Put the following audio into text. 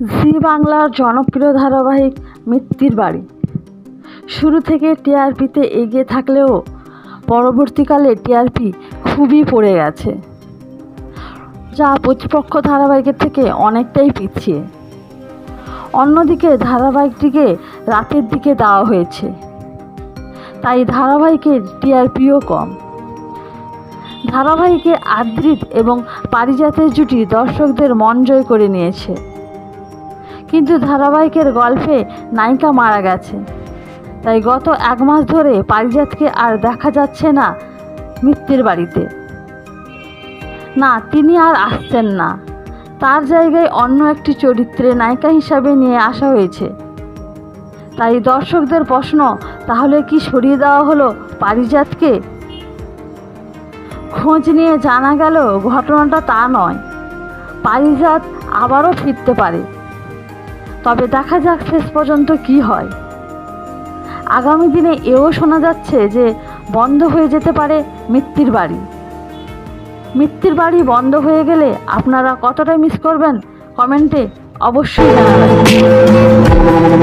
জি বাংলার জনপ্রিয় ধারাবাহিক মিত্তির বাড়ি। শুরু থেকে টিআরপিতে এগিয়ে থাকলেও পরবর্তীকালে টিআরপি খুবই পড়ে গেছে। যা প্রতিপক্ষ ধারাবাহিকের থেকে অনেকটাই পিছিয়ে। অন্যদিকে ধারাবাহিকটিকে রাতের দিকে দেওয়া হয়েছে। তাই ধারাবাহিকের টিআরপিও কম। ধারাবাহিকে আদ্রিত এবং পারিজাতের জুটি দর্শকদের মন জয় করে নিয়েছে। কিন্তু ধারাবাহিকের গল্পে নায়িকা মারা গেছে। তাই গত এক মাস ধরে পারিজাতকে আর দেখা যাচ্ছে না মৃত্যুর বাড়িতে। না, তিনি আর আসছেন না। তার জায়গায় অন্য একটি চরিত্রে নায়িকা হিসাবে নিয়ে আসা হয়েছে। তাই দর্শকদের প্রশ্ন, তাহলে কি সরিয়ে দেওয়া হলো পারিজাতকে? খোঁজ নিয়ে জানা গেল, ঘটনাটা তা নয়। পারিজাত আবারও ফিরতে পারে। তবে দেখা যাক শেষ পর্যন্ত কি হয়। আগামী দিনে এও শোনা যাচ্ছে যে বন্ধ হয়ে যেতে পারে মৃত্যুর বাড়ি। মৃত্যুর বাড়ি বন্ধ হয়ে গেলে আপনারা কতটা মিস করবেন, কমেন্টে অবশ্যই জানাবেন।